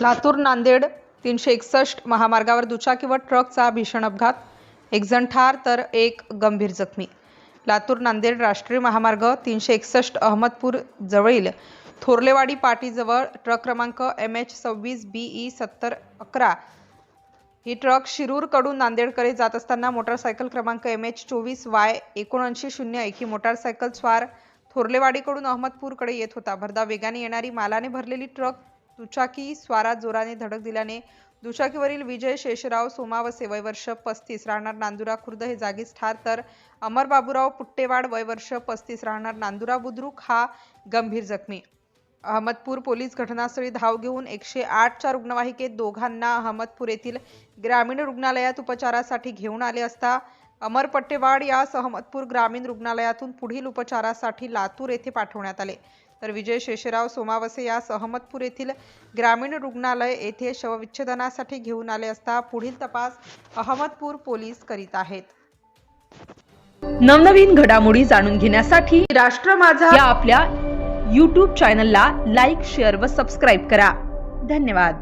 लातूर नांदेड तीनशे एकसष्ट महामार्गावर दुचाकी व ट्रकचा भीषण अपघात. एक जण ठार तर एक गंभीर जखमी. लातूर नांदेड राष्ट्रीय महामार्ग तीनशे एकसष्ट अहमदपूर जवळील थोरलेवाडी पाटीजवळ ट्रक क्रमांक एम एच सव्वीस बी ई सत्तर अकरा. ही ट्रक शिरूरकडून नांदेडकडे जात असताना मोटारसायकल क्रमांक एम एच चोवीस वाय एकोणऐंशी शून्य एक ही मोटारसायकल स्वार थोरलेवाडीकडून अहमदपूरकडे येत होता. भरदा वेगाने येणारी मालाने भरलेली ट्रक दुचाकी स्वारात जोराने धडक दिल्याने दुचाकीवरील विजय शेषराव सोमावसे वय वर्ष पस्तीस राहणार नांदुरा खुर्द हे जागीच ठार तर अमर बाबूराव पुट्टेवाड वयवर्ष पस्तीस राहणार नांदुरा बुद्रुक हा गंभीर जखमी. अहमदपूर पोलीस घटनास्थळी धाव घेऊन एकशे आठच्या रुग्णवाहिकेत दोघांना अहमदपूर येथील ग्रामीण रुग्णालयात उपचारासाठी घेऊन आले असता अमर पट्टेवाड या अहमदपूर ग्रामीण रुग्णालयातून पुढील उपचारासाठी लातूर येथे पाठवण्यात आले. तर विजय शेषराव सोमावसे यास अहमदपूर येथील ग्रामीण रुग्णालय येथे शवविच्छेदनासाठी घेऊन आले असता पुढील तपास अहमदपूर पोलीस करीत आहेत. नवनवीन घडामोडी जाणून घेण्यासाठी राष्ट्र माझा या आपल्या यूट्यूब चॅनलला लाईक शेअर व सबस्क्राईब करा. धन्यवाद.